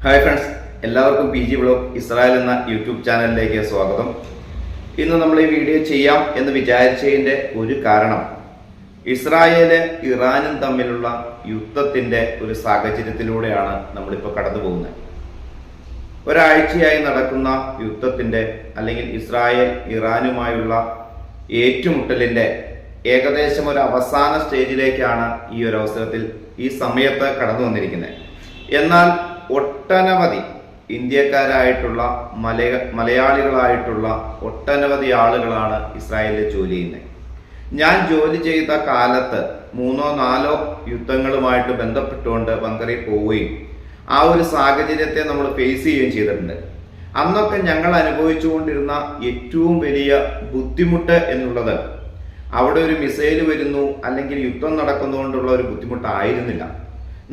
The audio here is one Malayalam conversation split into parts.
ഹായ് ഫ്രണ്ട്സ് എല്ലാവർക്കും പി ജി ബ്ലോഗ് ഇസ്രായേൽ എന്ന യൂട്യൂബ് ചാനലിലേക്ക് സ്വാഗതം. ഇന്ന് നമ്മൾ ഈ വീഡിയോ ചെയ്യാം എന്ന് വിചാരിച്ചതിന്റെ ഒരു കാരണം ഇസ്രായേൽ ഇറാനും തമ്മിലുള്ള യുദ്ധത്തിന്റെ ഒരു സാഹചര്യത്തിലൂടെയാണ് നമ്മളിപ്പോൾ കടന്നു പോകുന്നത് ഒരാഴ്ചയായി നടക്കുന്ന യുദ്ധത്തിന്റെ അല്ലെങ്കിൽ ഇസ്രായേൽ ഇറാനുമായുള്ള ഏറ്റുമുട്ടലിന്റെ ഏകദേശം ഒരു അവസാന സ്റ്റേജിലേക്കാണ് ഈ ഒരു അവസരത്തിൽ ഈ സമയത്ത് കടന്നു വന്നിരിക്കുന്നത്. എന്നാൽ ഒട്ടനവധി ഇന്ത്യക്കാരായിട്ടുള്ള മലയ മലയാളികളായിട്ടുള്ള ഒട്ടനവധി ആളുകളാണ് ഇസ്രായേലിൽ ജോലി ചെയ്യുന്നത്. ഞാൻ ജോലി ചെയ്ത കാലത്ത് മൂന്നോ നാലോ യുദ്ധങ്ങളുമായിട്ട് ബന്ധപ്പെട്ടുകൊണ്ട് ബങ്കറിൽ പോവുകയും ആ ഒരു സാഹചര്യത്തെ നമ്മൾ ഫേസ് ചെയ്യുകയും ചെയ്തിട്ടുണ്ട്. അന്നൊക്കെ ഞങ്ങൾ അനുഭവിച്ചുകൊണ്ടിരുന്ന ഏറ്റവും വലിയ ബുദ്ധിമുട്ട് എന്നുള്ളത് അവിടെ ഒരു മിസൈൽ വരുന്നു അല്ലെങ്കിൽ യുദ്ധം നടക്കുന്നതുകൊണ്ടുള്ള ഒരു ബുദ്ധിമുട്ടായിരുന്നില്ല.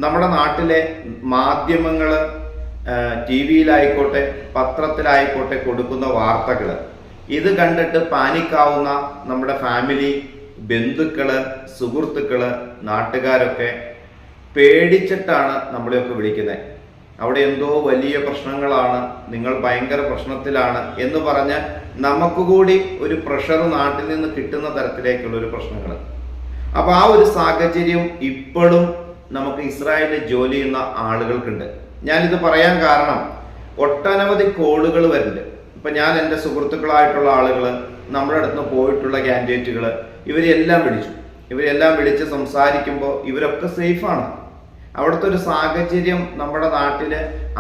നമ്മുടെ നാട്ടിലെ മാധ്യമങ്ങൾ ടി വിയിലായിക്കോട്ടെ പത്രത്തിലായിക്കോട്ടെ കൊടുക്കുന്ന വാർത്തകൾ ഇത് കണ്ടിട്ട് പാനിക്കാവുന്ന നമ്മുടെ ഫാമിലി ബന്ധുക്കൾ സുഹൃത്തുക്കൾ നാട്ടുകാരൊക്കെ പേടിച്ചിട്ടാണ് നമ്മളെയൊക്കെ വിളിക്കുന്നത്. അവിടെ എന്തോ വലിയ പ്രശ്നങ്ങളാണ് നിങ്ങൾ ഭയങ്കര പ്രശ്നത്തിലാണ് എന്ന് പറഞ്ഞ് നമുക്ക് കൂടി ഒരു പ്രഷർ നാട്ടിൽ നിന്ന് കിട്ടുന്ന തരത്തിലേക്കുള്ള ഒരു പ്രശ്നങ്ങൾ അപ്പോൾ ആ ഒരു സാഹചര്യം ഇപ്പോഴും നമുക്ക് ഇസ്രായേലിൽ ജോലി ചെയ്യുന്ന ആളുകൾക്കുണ്ട്. ഞാനിത് പറയാൻ കാരണം ഒട്ടനവധി കോളുകൾ വരുന്നുണ്ട്. ഇപ്പം ഞാൻ എന്റെ സുഹൃത്തുക്കളായിട്ടുള്ള ആളുകൾ നമ്മുടെ അടുത്ത് പോയിട്ടുള്ള കാൻഡിഡേറ്റുകൾ ഇവരെല്ലാം വിളിച്ചു. ഇവരെല്ലാം വിളിച്ച് സംസാരിക്കുമ്പോൾ ഇവരൊക്കെ സേഫാണ്. അവിടുത്തെ ഒരു സാഹചര്യം നമ്മുടെ നാട്ടിൽ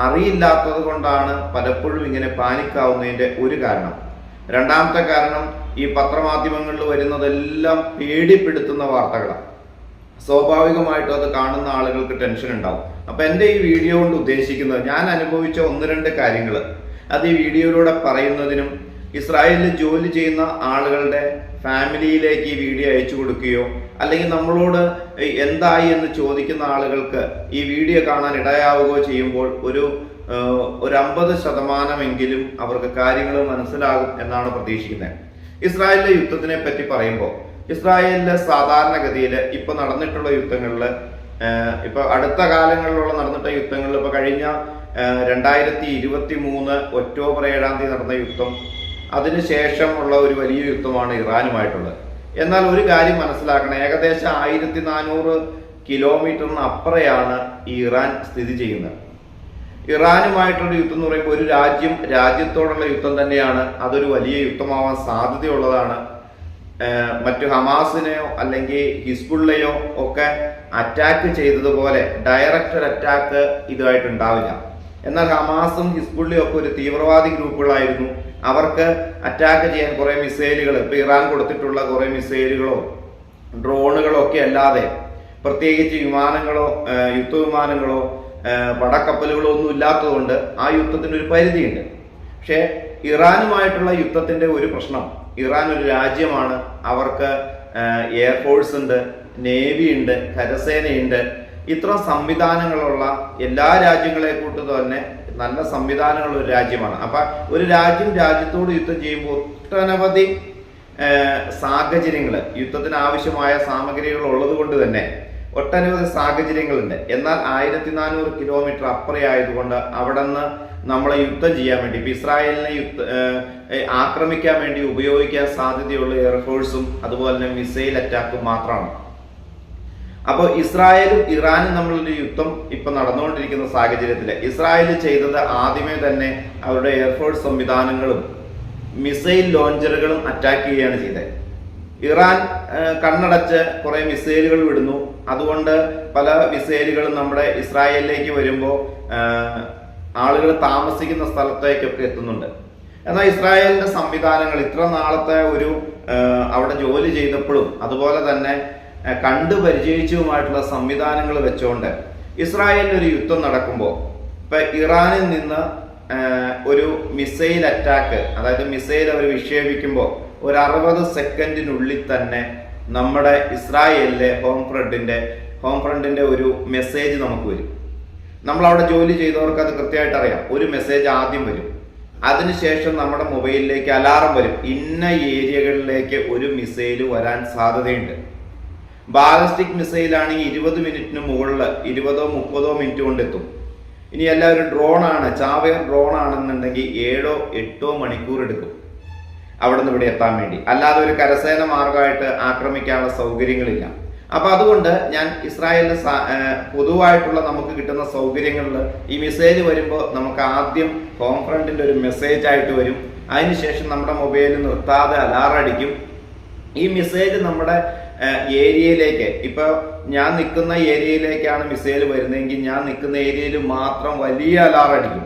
അറിയില്ലാത്തത് കൊണ്ടാണ് പലപ്പോഴും ഇങ്ങനെ പാനിക്കാവുന്നതിന്റെ ഒരു കാരണം. രണ്ടാമത്തെ കാരണം ഈ പത്രമാധ്യമങ്ങളിൽ വരുന്നതെല്ലാം പേടിപ്പെടുത്തുന്ന വാർത്തകളാണ്. സ്വാഭാവികമായിട്ടും അത് കാണുന്ന ആളുകൾക്ക് ടെൻഷൻ ഉണ്ടാവും. അപ്പൊ എന്റെ ഈ വീഡിയോ കൊണ്ട് ഉദ്ദേശിക്കുന്നത് ഞാൻ അനുഭവിച്ച ഒന്ന് രണ്ട് കാര്യങ്ങൾ. അത് ഈ വീഡിയോയിലൂടെ പറയുന്നതിനും ഇസ്രായേലിൽ ജോലി ചെയ്യുന്ന ആളുകളുടെ ഫാമിലിയിലേക്ക് ഈ വീഡിയോ അയച്ചു കൊടുക്കുകയോ അല്ലെങ്കിൽ നമ്മളോട് എന്തായി എന്ന് ചോദിക്കുന്ന ആളുകൾക്ക് ഈ വീഡിയോ കാണാൻ ഇടയാവുകയോ ചെയ്യുമ്പോൾ ഒരു ഒരു അമ്പത് ശതമാനമെങ്കിലും അവർക്ക് കാര്യങ്ങൾ മനസ്സിലാകും എന്നാണ് പ്രതീക്ഷിക്കുന്നത്. ഇസ്രായേലിലെ യുദ്ധത്തിനെ പറ്റി പറയുമ്പോൾ ഇസ്രായേലിലെ സാധാരണഗതിയിൽ ഇപ്പൊ നടന്നിട്ടുള്ള യുദ്ധങ്ങളിൽ ഇപ്പൊ അടുത്ത കാലങ്ങളിലുള്ള നടന്നിട്ട യുദ്ധങ്ങളിൽ ഇപ്പൊ കഴിഞ്ഞ രണ്ടായിരത്തി ഇരുപത്തി മൂന്ന് ഒക്ടോബർ ഏഴാം തീയതി നടന്ന യുദ്ധം അതിനുശേഷം ഉള്ള ഒരു വലിയ യുദ്ധമാണ് ഇറാനുമായിട്ടുള്ളത്. എന്നാൽ ഒരു കാര്യം മനസ്സിലാക്കണം ഏകദേശം ആയിരത്തി നാനൂറ് കിലോമീറ്ററിന് അപ്പുറയാണ് ഈ ഇറാൻ സ്ഥിതി ചെയ്യുന്നത്. ഇറാനുമായിട്ടുള്ള യുദ്ധം എന്ന് പറയുമ്പോൾ ഒരു രാജ്യം രാജ്യത്തോടുള്ള യുദ്ധം തന്നെയാണ് അതൊരു വലിയ യുദ്ധമാവാൻ സാധ്യതയുള്ളതാണ്. മറ്റു ഹമാസിനെയോ അല്ലെങ്കിൽ ഹിസ്ബുള്ളയോ ഒക്കെ അറ്റാക്ക് ചെയ്തതുപോലെ ഡയറക്റ്റ് ഒരു അറ്റാക്ക് ഇതുമായിട്ട് ഉണ്ടാവില്ല എന്നാൽ ഹമാസും ഹിസ്ബുള്ളിയും ഒക്കെ ഒരു തീവ്രവാദി ഗ്രൂപ്പുകളായിരുന്നു. അവർക്ക് അറ്റാക്ക് ചെയ്യാൻ കുറേ മിസൈലുകൾ ഇപ്പൊ ഇറാൻ കൊടുത്തിട്ടുള്ള കുറേ മിസൈലുകളോ ഡ്രോണുകളോ ഒക്കെ അല്ലാതെ പ്രത്യേകിച്ച് വിമാനങ്ങളോ യുദ്ധവിമാനങ്ങളോ പടക്കപ്പലുകളോ ഒന്നും ഇല്ലാത്തതുകൊണ്ട് ആ യുദ്ധത്തിന് ഒരു പരിധിയുണ്ട്. പക്ഷേ ഇറാനുമായിട്ടുള്ള യുദ്ധത്തിന്റെ ഒരു പ്രശ്നം. ഇറാൻ ഒരു രാജ്യമാണ്. അവർക്ക് എയർഫോഴ്സ് ഉണ്ട് നേവി ഉണ്ട് കരസേനയുണ്ട് ഇത്ര സംവിധാനങ്ങളുള്ള എല്ലാ രാജ്യങ്ങളെ കൂട്ട് തന്നെ നല്ല സംവിധാനങ്ങളുള്ള ഒരു രാജ്യമാണ്. അപ്പൊ ഒരു രാജ്യം രാജ്യത്തോട് യുദ്ധം ചെയ്യുമ്പോൾ ഒട്ടനവധി സാഹചര്യങ്ങൾ യുദ്ധത്തിന് ആവശ്യമായ സാമഗ്രികൾ ഉള്ളത് കൊണ്ട് തന്നെ ഒട്ടനവധി സാഹചര്യങ്ങളുണ്ട്. എന്നാൽ ആയിരത്തി നാനൂറ് കിലോമീറ്റർ അപ്പുറേ ആയതുകൊണ്ട് അവിടെ നിന്ന് നമ്മളെ യുദ്ധം ചെയ്യാൻ വേണ്ടി ഇപ്പൊ ഇസ്രായേലിനെ യുദ്ധ ആക്രമിക്കാൻ വേണ്ടി ഉപയോഗിക്കാൻ സാധ്യതയുള്ള എയർഫോഴ്സും അതുപോലെ തന്നെ മിസൈൽ അറ്റാക്കും മാത്രമാണ്. അപ്പോൾ ഇസ്രായേലും ഇറാനും തമ്മിലൊരു യുദ്ധം ഇപ്പൊ നടന്നുകൊണ്ടിരിക്കുന്ന സാഹചര്യത്തിൽ ഇസ്രായേൽ ചെയ്തത് ആദ്യമേ തന്നെ അവരുടെ എയർഫോഴ്സ് സംവിധാനങ്ങളും മിസൈൽ ലോഞ്ചറുകളും അറ്റാക്ക് ചെയ്യുകയാണ് ചെയ്തത്. ഇറാൻ കണ്ണടച്ച് കുറെ മിസൈലുകൾ വിടുന്നു. അതുകൊണ്ട് പല മിസൈലുകളും നമ്മുടെ ഇസ്രായേലിലേക്ക് വരുമ്പോൾ ആളുകൾ താമസിക്കുന്ന സ്ഥലത്തേക്കൊക്കെ എത്തുന്നുണ്ട്. എന്നാൽ ഇസ്രായേലിന്റെ സംവിധാനങ്ങൾ ഇത്ര നാളത്തെ ഒരു അവിടെ ജോലി ചെയ്തപ്പോഴും അതുപോലെ തന്നെ കണ്ടു പരിചയിച്ചതുമായിട്ടുള്ള സംവിധാനങ്ങൾ വെച്ചുകൊണ്ട് ഇസ്രായേലിൽ ഒരു യുദ്ധം നടക്കുമ്പോൾ ഇപ്പൊ ഇറാനിൽ നിന്ന് ഒരു മിസൈൽ അറ്റാക്ക് അതായത് മിസൈൽ അവർ വിക്ഷേപിക്കുമ്പോൾ ഒരു അറുപത് സെക്കൻഡിനുള്ളിൽ തന്നെ നമ്മുടെ ഇസ്രായേലിലെ ഹോം ഫ്രണ്ടിന്റെ ഹോം ഫ്രണ്ടിന്റെ ഒരു മെസ്സേജ് നമുക്ക് വരും. നമ്മൾ അവിടെ ജോലി ചെയ്തവർക്ക് അത് കൃത്യമായിട്ട് അറിയാം. ഒരു മെസ്സേജ് ആദ്യം വരും. അതിനുശേഷം നമ്മുടെ മൊബൈലിലേക്ക് അലാറം വരും. ഇന്ന ഏരിയകളിലേക്ക് ഒരു മിസൈൽ വരാൻ സാധ്യതയുണ്ട്. ബാലിസ്റ്റിക് മിസൈലാണെങ്കിൽ ഇരുപത് മിനിറ്റിന് മുകളിൽ ഇരുപതോ മുപ്പതോ മിനിറ്റ് കൊണ്ട് എത്തും. ഇനി എല്ലാവരും ഡ്രോണാണ് ചാവേർ ഡ്രോൺ ആണെന്നുണ്ടെങ്കിൽ ഏഴോ എട്ടോ മണിക്കൂർ എടുക്കും. അവിടെ നിന്ന് ഇവിടെ എത്താൻ വേണ്ടി. അല്ലാതെ ഒരു കരസേന മാർഗമായിട്ട് ആക്രമിക്കാനുള്ള സൗകര്യങ്ങളില്ല. അപ്പൊ അതുകൊണ്ട് ഞാൻ ഇസ്രായേലിന് പൊതുവായിട്ടുള്ള നമുക്ക് കിട്ടുന്ന സൗകര്യങ്ങളിൽ ഈ മെസ്സേജ് വരുമ്പോൾ നമുക്ക് ആദ്യം ഹോം ഫ്രണ്ടിന്റെ ഒരു മെസ്സേജ് ആയിട്ട് വരും. അതിനുശേഷം നമ്മുടെ മൊബൈലിൽ നിർത്താതെ അലാറടിക്കും ഈ മെസ്സേജ് നമ്മുടെ ഏരിയയിലേക്ക് ഇപ്പൊ ഞാൻ നിൽക്കുന്ന ഏരിയയിലേക്കാണ് മിസൈൽ വരുന്നതെങ്കിൽ ഞാൻ നിൽക്കുന്ന ഏരിയയിൽ മാത്രം വലിയ അലാറടിക്കും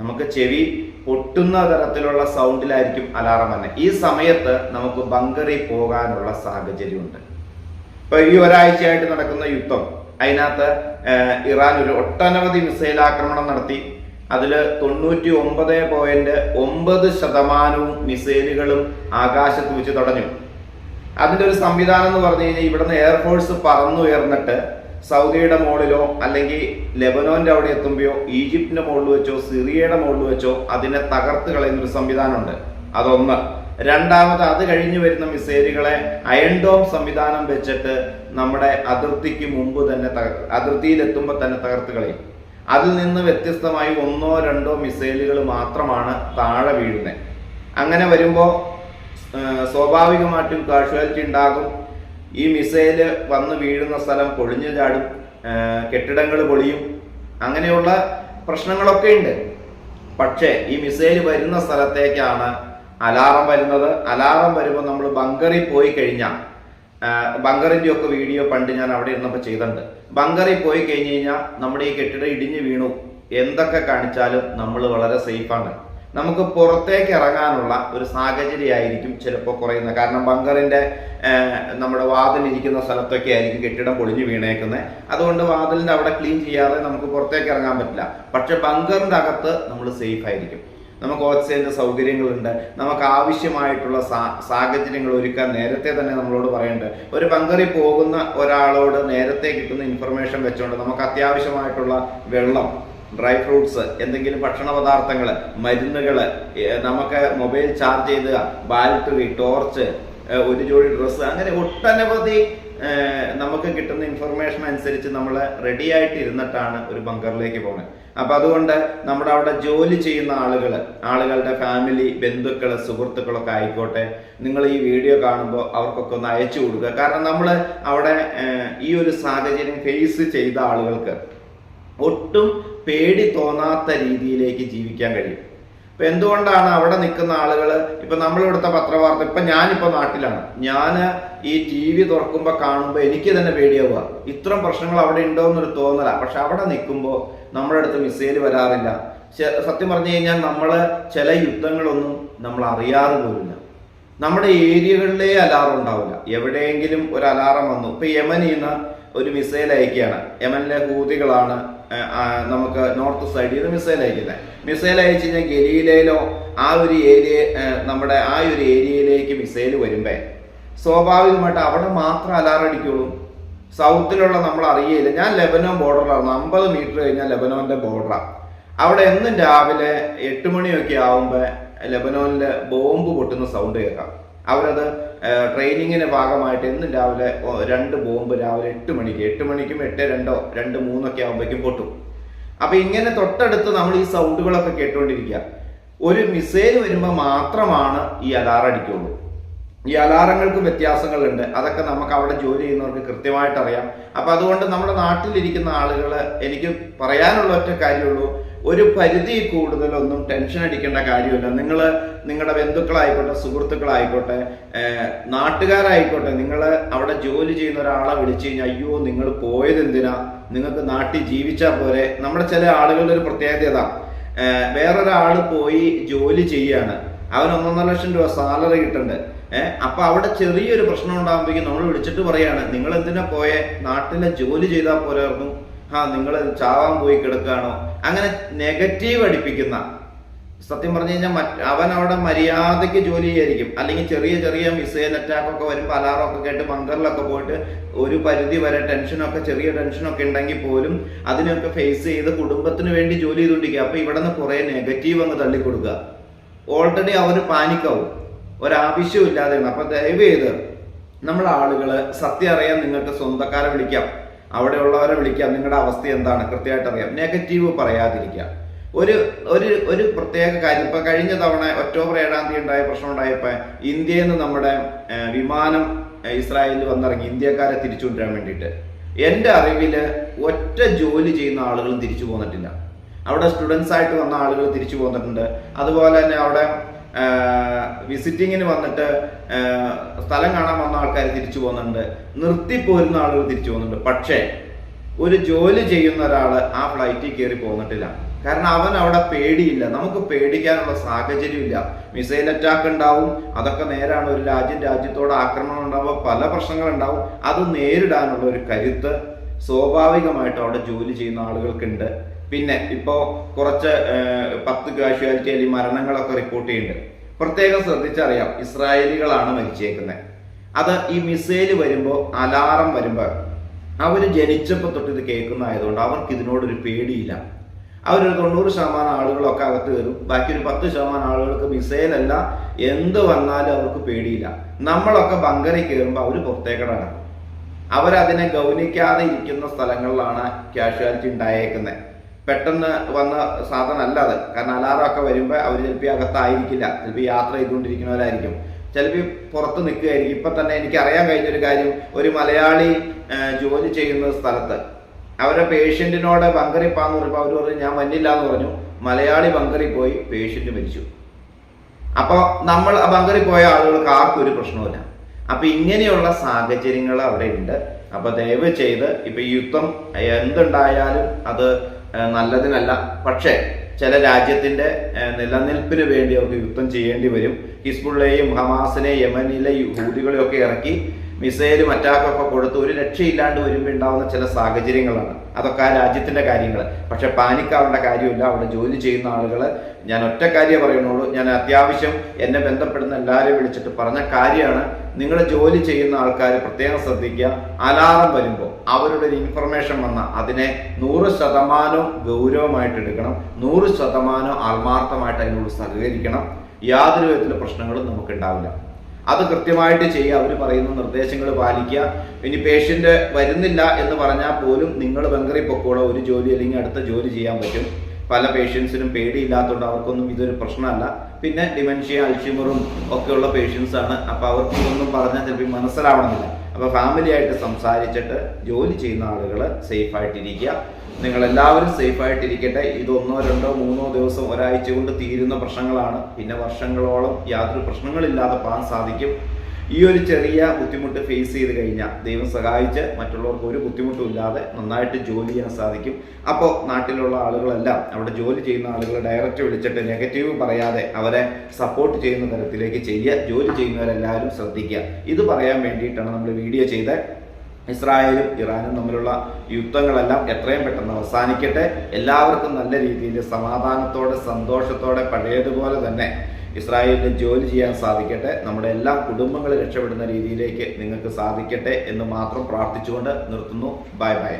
നമുക്ക് ചെവി പൊട്ടുന്ന തരത്തിലുള്ള സൗണ്ടിലായിരിക്കും അലാറം തന്നെ ഈ സമയത്ത് നമുക്ക് ബങ്കറിൽ പോകാനുള്ള സാഹചര്യമുണ്ട്. ഇപ്പൊ ഈ ഒരാഴ്ചയായിട്ട് നടക്കുന്ന യുദ്ധം അതിനകത്ത് ഇറാൻ ഒരു ഒട്ടനവധി മിസൈൽ ആക്രമണം നടത്തി. അതിൽ തൊണ്ണൂറ്റി ഒമ്പത് പോയിന്റ് ഒമ്പത് ശതമാനവും മിസൈലുകളും ആകാശത്ത് വെച്ച് തടഞ്ഞു. അതിന്റെ ഒരു സംവിധാനം എന്ന് പറഞ്ഞു കഴിഞ്ഞാൽ ഇവിടുന്ന് എയർഫോഴ്സ് പറന്നുയർന്നിട്ട് സൗദിയുടെ മുകളിലോ അല്ലെങ്കിൽ ലെബനോന്റെ അവിടെ എത്തുമ്പോയോ ഈജിപ്തിന്റെ മുകളിൽ വെച്ചോ സിറിയയുടെ മുകളിൽ വെച്ചോ അതിനെ തകർത്ത് കളയുന്ന ഒരു സംവിധാനമുണ്ട്. അതൊന്ന്. രണ്ടാമത് അത് കഴിഞ്ഞു വരുന്ന മിസൈലുകളെ അയൺഡോം സംവിധാനം വെച്ചിട്ട് നമ്മുടെ അതിർത്തിക്ക് മുമ്പ് തന്നെ തകർ അതിർത്തിയിലെത്തുമ്പോൾ തന്നെ തകർത്ത് കളയും. അതിൽ നിന്ന് വ്യത്യസ്തമായി ഒന്നോ രണ്ടോ മിസൈലുകൾ മാത്രമാണ് താഴെ വീഴുന്നത്. അങ്ങനെ വരുമ്പോൾ സ്വാഭാവികമായിട്ടും കാഷ്വാലിറ്റി ഉണ്ടാകും. ഈ മിസൈൽ വന്ന് വീഴുന്ന സ്ഥലം പൊളിഞ്ഞു ചാടും കെട്ടിടങ്ങൾ പൊളിയും അങ്ങനെയുള്ള പ്രശ്നങ്ങളൊക്കെ ഉണ്ട്. പക്ഷേ ഈ മിസൈൽ വരുന്ന സ്ഥലത്തേക്കാണ് അലാറം വരുന്നത്. അലാറം വരുമ്പോൾ നമ്മൾ ബങ്കറിൽ പോയി കഴിഞ്ഞാൽ ബങ്കറിന്റെ ഒക്കെ വീഡിയോ പണ്ട് ഞാൻ അവിടെ ഇരുന്നപ്പോൾ ചെയ്തിട്ടുണ്ട്. ബങ്കറിൽ പോയി കഴിഞ്ഞ് കഴിഞ്ഞാൽ നമ്മുടെ ഈ കെട്ടിടം ഇടിഞ്ഞു വീണു. എന്തൊക്കെ കാണിച്ചാലും നമ്മൾ വളരെ സേഫാണ് നമുക്ക് പുറത്തേക്ക് ഇറങ്ങാനുള്ള ഒരു സാഹചര്യമായിരിക്കും ചിലപ്പോൾ കുറയുന്നത്. കാരണം ബങ്കറിന്റെ ഏഹ്, നമ്മുടെ വാതിലിരിക്കുന്ന സ്ഥലത്തൊക്കെ ആയിരിക്കും കെട്ടിടം പൊളിഞ്ഞു വീണേക്കുന്നത് അതുകൊണ്ട് വാതിലിന്റെ അവിടെ ക്ലീൻ ചെയ്യാതെ നമുക്ക് പുറത്തേക്ക് ഇറങ്ങാൻ പറ്റില്ല. പക്ഷെ ബങ്കറിന്റെ അകത്ത് നമ്മൾ സേഫ് ആയിരിക്കും. നമുക്ക് ഓക്സിജന്റെ സൗകര്യങ്ങളുണ്ട്. നമുക്ക് ആവശ്യമായിട്ടുള്ള സാഹചര്യങ്ങൾ ഒരുക്കാൻ നേരത്തെ തന്നെ നമ്മളോട് പറയേണ്ടത്. ഒരു ബങ്കറിൽ പോകുന്ന ഒരാളോട് നേരത്തെ കിട്ടുന്ന ഇൻഫർമേഷൻ വെച്ചുകൊണ്ട് നമുക്ക് അത്യാവശ്യമായിട്ടുള്ള വെള്ളം ഡ്രൈ ഫ്രൂട്ട്സ് എന്തെങ്കിലും ഭക്ഷണ പദാർത്ഥങ്ങൾ മരുന്നുകൾ നമുക്ക് മൊബൈൽ ചാർജ് ചെയ്തുക ബാറ്ററി ടോർച്ച് ഒരു ജോഡി ഡ്രസ്സ് അങ്ങനെ ഒട്ടനവധി നമുക്ക് കിട്ടുന്ന ഇൻഫർമേഷൻ അനുസരിച്ച് നമ്മൾ റെഡി ആയിട്ട് ഇരുന്നിട്ടാണ് ഒരു ബങ്കറിലേക്ക് പോകുന്നത്. അപ്പം അതുകൊണ്ട് നമ്മുടെ അവിടെ ജോലി ചെയ്യുന്ന ആളുകൾ ആളുകളുടെ ഫാമിലി ബന്ധുക്കൾ സുഹൃത്തുക്കളൊക്കെ ആയിക്കോട്ടെ നിങ്ങൾ ഈ വീഡിയോ കാണുമ്പോൾ അവർക്കൊക്കെ ഒന്ന് അയച്ചു കൊടുക്കുക. കാരണം നമ്മൾ അവിടെ ഈ ഒരു സാഹചര്യം ഫേസ് ചെയ്ത ആളുകൾക്ക് ഒട്ടും പേടി തോന്നാത്ത രീതിയിലേക്ക് ജീവിക്കാൻ കഴിയും. ഇപ്പം എന്തുകൊണ്ടാണ് അവിടെ നിൽക്കുന്ന ആളുകൾ ഇപ്പം നമ്മളിവിടുത്തെ പത്രവാർത്ത ഇപ്പം ഞാനിപ്പോൾ നാട്ടിലാണ്. ഞാൻ ഈ ടി വി തുറക്കുമ്പോൾ കാണുമ്പോൾ എനിക്ക് തന്നെ പേടിയാവുക. ഇത്രയും പ്രശ്നങ്ങൾ അവിടെ ഉണ്ടോ എന്നൊരു തോന്നല. പക്ഷെ അവിടെ നിൽക്കുമ്പോൾ നമ്മുടെ അടുത്ത് മിസൈൽ വരാറില്ല. സത്യം പറഞ്ഞു കഴിഞ്ഞാൽ നമ്മൾ ചില യുദ്ധങ്ങളൊന്നും നമ്മൾ അറിയാതെ പോലില്ല നമ്മുടെ ഏരിയകളിലേ അലാറം ഉണ്ടാവില്ല. എവിടെയെങ്കിലും ഒരു അലാറം വന്നു. ഇപ്പം യമനിൽ നിന്ന് ഒരു മിസൈൽ അയക്കുകയാണ്. യമനിലെ ഹൂതികളാണ് നമുക്ക് നോർത്ത് സൈഡിൽ നിന്ന് മിസൈൽ അയക്കുന്നത്. മിസൈൽ അയച്ചു കഴിഞ്ഞാൽ ഗലീലയിലോ ആ ഒരു ഏരിയ നമ്മുടെ ആ ഒരു ഏരിയയിലേക്ക് മിസൈൽ വരുമ്പേ സ്വാഭാവികമായിട്ട് അവിടെ മാത്രം അലാറം അടിക്കുള്ളൂ. സൗത്തിലുള്ള നമ്മൾ അറിയില്ല ഞാൻ ലെബനോൺ ബോർഡറാണ് അമ്പത് മീറ്റർ കഴിഞ്ഞാൽ ലെബനോന്റെ ബോർഡറാണ് അവിടെ എന്നും രാവിലെ എട്ട് മണിയൊക്കെ ആവുമ്പോൾ ലെബനോനിലെ ബോംബ് പൊട്ടുന്ന സൗണ്ട് കേൾക്കാം. അവരത് ട്രെയിനിങ്ങിന്റെ ഭാഗമായിട്ട് ഇന്ന് രാവിലെ രണ്ട് ബോംബ് രാവിലെ എട്ട് മണിക്ക് എട്ട് മണിക്കും എട്ട് രണ്ടോ രണ്ട് മൂന്നൊക്കെ ആകുമ്പോഴേക്കും പൊട്ടും. അപ്പൊ ഇങ്ങനെ തൊട്ടടുത്ത് നമ്മൾ ഈ സൗണ്ടുകളൊക്കെ കേട്ടുകൊണ്ടിരിക്കുക ഒരു മിസൈൽ വരുമ്പോൾ മാത്രമാണ് ഈ അലാറം അടിക്കുള്ളൂ. ഈ അലാറങ്ങൾക്കും വ്യത്യാസങ്ങളുണ്ട്. അതൊക്കെ നമുക്ക് അവിടെ ജോലി ചെയ്യുന്നവർക്ക് കൃത്യമായിട്ട് അറിയാം അപ്പൊ അതുകൊണ്ട് നമ്മുടെ നാട്ടിലിരിക്കുന്ന ആളുകൾ എനിക്ക് പറയാനുള്ള ഒറ്റ കാര്യമുള്ളൂ. ഒരു പരിധി കൂടുതലൊന്നും ടെൻഷൻ അടിക്കേണ്ട കാര്യമില്ല. നിങ്ങൾ നിങ്ങളുടെ ബന്ധുക്കളായിക്കോട്ടെ സുഹൃത്തുക്കളായിക്കോട്ടെ നാട്ടുകാരായിക്കോട്ടെ നിങ്ങൾ അവിടെ ജോലി ചെയ്യുന്ന ഒരാളെ വിളിച്ചു കഴിഞ്ഞാൽ അയ്യോ നിങ്ങൾ പോയത് എന്തിനാ? നിങ്ങൾക്ക് നാട്ടിൽ ജീവിച്ചാൽ പോരെ? നമ്മുടെ ചില ആളുകളുടെ ഒരു പ്രത്യേകത വേറൊരാൾ പോയി ജോലി ചെയ്യാണ്. അവൻ ഒന്നൊന്നര ലക്ഷം രൂപ സാലറി കിട്ടുന്നുണ്ട് ഏഹ് അപ്പൊ അവിടെ ചെറിയൊരു പ്രശ്നം ഉണ്ടാകുമ്പോഴേക്കും നമ്മൾ വിളിച്ചിട്ട് പറയാണ് നിങ്ങൾ എന്തിനാ പോയെ? നാട്ടിലെ ജോലി ചെയ്താൽ പോരായിരുന്നു ആ നിങ്ങൾ ചാവാൻ പോയി കിടക്കുകയാണോ? അങ്ങനെ നെഗറ്റീവ് അടിപ്പിക്കുന്ന സത്യം പറഞ്ഞു കഴിഞ്ഞാൽ മറ്റ് അവൻ അവിടെ മര്യാദയ്ക്ക് ജോലി ചെയ്യായിരിക്കും. അല്ലെങ്കിൽ ചെറിയ ചെറിയ മിസൈൽ അറ്റാക്ക് ഒക്കെ വരുമ്പോൾ ഒക്കെ കേട്ട് ബങ്കറിലൊക്കെ പോയിട്ട് ഒരു പരിധി വരെ ടെൻഷനൊക്കെ ചെറിയ ടെൻഷനൊക്കെ ഉണ്ടെങ്കിൽ പോലും അതിനൊക്കെ ഫേസ് ചെയ്ത് കുടുംബത്തിന് വേണ്ടി ജോലി ചെയ്തുകൊണ്ടിരിക്കുക. അപ്പോൾ ഇവിടെ നിന്ന് കുറേ നെഗറ്റീവ് അങ്ങ് തള്ളിക്കൊടുക്കുക. ഓൾറെഡി അവർ പാനിക്കാവും. ഒരാവശ്യവും ഇല്ലാതെയാണ്. അപ്പോൾ ദയവ് ചെയ്ത് നമ്മൾ ആളുകൾ സത്യം അറിയാൻ നിങ്ങൾക്ക് സ്വന്തക്കാരെ വിളിക്കാം. അവിടെയുള്ളവരെ വിളിക്കാം. നിങ്ങളുടെ അവസ്ഥ എന്താണ്? കൃത്യമായിട്ട് അറിയാം. നെഗറ്റീവ് പറയാതിരിക്കുക. ഒരു ഒരു ഒരു പ്രത്യേക കാര്യം. ഇപ്പം കഴിഞ്ഞ തവണ ഒക്ടോബർ ഏഴാം തീയതി ഉണ്ടായ പ്രശ്നം ഉണ്ടായപ്പോൾ ഇന്ത്യയിൽ നിന്ന് നമ്മുടെ വിമാനം ഇസ്രായേലിൽ വന്നിറങ്ങി ഇന്ത്യക്കാരെ തിരിച്ചുകൊണ്ടുവരാൻ വേണ്ടിയിട്ട്. എന്റെ അറിവിൽ ഒറ്റ ജോലി ചെയ്യുന്ന ആളുകളും തിരിച്ചു പോന്നിട്ടില്ല. അവിടെ സ്റ്റുഡൻസ് ആയിട്ട് വന്ന ആളുകൾ തിരിച്ചു പോന്നിട്ടുണ്ട്. അതുപോലെ തന്നെ അവിടെ വിസിറ്റിങ്ങിന് വന്നിട്ട് സ്ഥലം കാണാൻ വന്ന ആൾക്കാർ തിരിച്ചു പോകുന്നുണ്ട്. നിർത്തിപ്പോരുന്ന ആളുകൾ തിരിച്ചു പോകുന്നുണ്ട്. പക്ഷേ ഒരു ജോലി ചെയ്യുന്ന ഒരാൾ ആ ഫ്ലൈറ്റിൽ കയറി പോന്നിട്ടില്ല. കാരണം അവൻ അവിടെ പേടിയില്ല. നമുക്ക് പേടിക്കാനുള്ള സാഹചര്യമില്ല. മിസൈൽ അറ്റാക്ക് ഉണ്ടാവും. അതൊക്കെ നേരാണ്. ഒരു രാജ്യം രാജ്യത്തോട് ആക്രമണം ഉണ്ടാവുമ്പോൾ പല പ്രശ്നങ്ങൾ ഉണ്ടാവും അത് നേരിടാനുള്ള ഒരു കരുത്ത് സ്വാഭാവികമായിട്ട് അവിടെ ജോലി ചെയ്യുന്ന ആളുകൾക്കുണ്ട്. പിന്നെ ഇപ്പോൾ കുറച്ച് പത്ത് കാഷ്വാലിറ്റി അല്ലെങ്കിൽ മരണങ്ങളൊക്കെ റിപ്പോർട്ട് ചെയ്യുന്നുണ്ട്. പ്രത്യേകം ശ്രദ്ധിച്ചറിയാം ഇസ്രായേലികളാണ് മരിച്ചേക്കുന്നത്. അത് ഈ മിസൈൽ വരുമ്പോൾ അലാറം വരുമ്പോൾ അവർ ജനിച്ചപ്പോൾ തൊട്ട് ഇത് കേൾക്കുന്നതായതുകൊണ്ട് അവർക്ക് ഇതിനോടൊരു പേടിയില്ല. അവരൊരു തൊണ്ണൂറ് ശതമാനം ആളുകളൊക്കെ അകത്ത് കയറും. ബാക്കി ഒരു പത്ത് ശതമാനം ആളുകൾക്ക് മിസൈലല്ല എന്ത് വന്നാലും അവർക്ക് പേടിയില്ല. നമ്മളൊക്കെ ബങ്കറി കയറുമ്പോൾ അവർ പുറത്തേക്കട അവരതിനെ ഗൗനിക്കാതെ ഇരിക്കുന്ന സ്ഥലങ്ങളിലാണ് കാഷ്വാലിറ്റി ഉണ്ടായേക്കുന്നത്. പെട്ടെന്ന് വന്ന സാധനം അല്ല അത്. കാരണം അലാറമൊക്കെ വരുമ്പോൾ അവർ ചിലപ്പോൾ അകത്തായിരിക്കില്ല. ചിലപ്പോൾ യാത്ര ചെയ്തുകൊണ്ടിരിക്കുന്നവരായിരിക്കും. ചിലപ്പോൾ പുറത്ത് നിൽക്കുകയായിരിക്കും. ഇപ്പം തന്നെ എനിക്ക് അറിയാൻ കഴിഞ്ഞൊരു കാര്യം. ഒരു മലയാളി ജോലി ചെയ്യുന്ന സ്ഥലത്ത് അവരെ പേഷ്യന്റിനോട് ബങ്കറിൽ പാന്ന് പറഞ്ഞപ്പോൾ അവർ പറഞ്ഞു ഞാൻ വന്നില്ല എന്ന് പറഞ്ഞു. മലയാളി ബങ്കറിൽ പോയി പേഷ്യന്റ് മരിച്ചു. അപ്പോൾ നമ്മൾ ആ ബങ്കറിൽ പോയ ആളുകൾക്ക് ആർക്കും ഒരു പ്രശ്നവുമില്ല. അപ്പോൾ ഇങ്ങനെയുള്ള സാഹചര്യങ്ങൾ അവിടെ ഉണ്ട്. അപ്പോൾ ദയവ് ചെയ്ത് ഇപ്പം യുദ്ധം എന്തുണ്ടായാലും അത് നല്ലതിനല്ല. പക്ഷേ ചില രാജ്യത്തിന്റെ നിലനിൽപ്പിന് വേണ്ടി അവർക്ക് യുദ്ധം ചെയ്യേണ്ടി വരും. ഹിസ്ബുള്ളയെയും ഹമാസിനെ യമനിലെ ഹൂദികളെയൊക്കെ ഇറക്കി മിസൈലും അറ്റാക്കൊക്കെ കൊടുത്ത് ഒരു രക്ഷയില്ലാണ്ട് വരുമ്പോൾ ഉണ്ടാവുന്ന ചില സാഹചര്യങ്ങളാണ്. അതൊക്കെ ആ രാജ്യത്തിന്റെ കാര്യങ്ങൾ പക്ഷേ പാനിക്കാവേണ്ട കാര്യമില്ല. അവിടെ ജോലി ചെയ്യുന്ന ആളുകൾ ഞാൻ ഒറ്റ കാര്യമേ പറയുന്നുള്ളൂ. ഞാൻ അത്യാവശ്യം എന്നെ ബന്ധപ്പെടുന്ന എല്ലാവരെയും വിളിച്ചിട്ട് പറഞ്ഞ കാര്യമാണ് നിങ്ങൾ ജോലി ചെയ്യുന്ന ആൾക്കാർ പ്രത്യേകം ശ്രദ്ധിക്കുക. അലാറം വരുമ്പോൾ അവരുടെ ഒരു ഇൻഫർമേഷൻ വന്ന അതിനെ നൂറ് ശതമാനം ഗൗരവമായിട്ട് എടുക്കണം. നൂറ് ശതമാനം ആത്മാർത്ഥമായിട്ട് അതിനോട് സഹകരിക്കണം. യാതൊരു വിധത്തിലുള്ള പ്രശ്നങ്ങളും നമുക്ക് ഉണ്ടാവില്ല അത് കൃത്യമായിട്ട് ചെയ്യുക. അവർ പറയുന്ന നിർദ്ദേശങ്ങൾ പാലിക്കുക. ഇനി പേഷ്യന്റ് വരുന്നില്ല എന്ന് പറഞ്ഞാൽ പോലും നിങ്ങൾ ബങ്കറിൽ പൊക്കോളോ. ഒരു ജോലി അല്ലെങ്കിൽ അടുത്ത ജോലി ചെയ്യാൻ പറ്റും. പല പേഷ്യൻസിനും പേടിയില്ലാത്തതുകൊണ്ട് അവർക്കൊന്നും ഇതൊരു പ്രശ്നമല്ല. പിന്നെ ഡിമെൻഷ്യ അൽഷിമറും ഒക്കെയുള്ള പേഷ്യൻസ് ആണ്. അപ്പോൾ അവർക്ക് ഇതൊന്നും പറഞ്ഞാൽ ചിലപ്പോൾ മനസ്സിലാവണമെന്നില്ല. അപ്പോൾ ഫാമിലി ആയിട്ട് സംസാരിച്ചിട്ട് ജോലി ചെയ്യുന്ന ആളുകൾ സേഫ് ആയിട്ടിരിക്കുക. നിങ്ങൾ എല്ലാവരും സേഫ് ആയിട്ടിരിക്കട്ടെ. ഇത് ഒന്നോ രണ്ടോ മൂന്നോ ദിവസം ഒരാഴ്ച കൊണ്ട് തീരുന്ന പ്രശ്നങ്ങളാണ്. പിന്നെ വർഷങ്ങളോളം യാതൊരു പ്രശ്നങ്ങളില്ലാതെ പോകാൻ സാധിക്കും. ഈ ഒരു ചെറിയ ബുദ്ധിമുട്ട് ഫേസ് ചെയ്ത് കഴിഞ്ഞാൽ ദൈവം സഹായിച്ച് മറ്റുള്ളവർക്ക് ഒരു ബുദ്ധിമുട്ടും ഇല്ലാതെ നന്നായിട്ട് ജോലി ചെയ്യാൻ സാധിക്കും. അപ്പോൾ നാട്ടിലുള്ള ആളുകളെല്ലാം അവിടെ ജോലി ചെയ്യുന്ന ആളുകൾ ഡയറക്റ്റ് വിളിച്ചിട്ട് നെഗറ്റീവ് പറയാതെ അവരെ സപ്പോർട്ട് ചെയ്യുന്ന തരത്തിലേക്ക് ചെയ്യുക ജോലി ചെയ്യുന്നവരെല്ലാവരും ശ്രദ്ധിക്കുക. ഇത് പറയാൻ വേണ്ടിയിട്ടാണ് നമ്മൾ വീഡിയോ ചെയ്ത്. ഇസ്രായേലും ഇറാനും തമ്മിലുള്ള യുദ്ധങ്ങളെല്ലാം എത്രയും പെട്ടെന്ന് അവസാനിക്കട്ടെ. എല്ലാവർക്കും നല്ല രീതിയിൽ സമാധാനത്തോടെ സന്തോഷത്തോടെ പഴയതുപോലെ തന്നെ ഇസ്രായേലിൽ ജോലി ചെയ്യാൻ സാധിക്കട്ടെ നമ്മുടെ എല്ലാ കുടുംബങ്ങളും രക്ഷപ്പെടുന്ന രീതിയിലേക്ക് നിങ്ങൾക്ക് സാധിക്കട്ടെ എന്ന് മാത്രം പ്രാർത്ഥിച്ചുകൊണ്ട് നിർത്തുന്നു. Bye bye.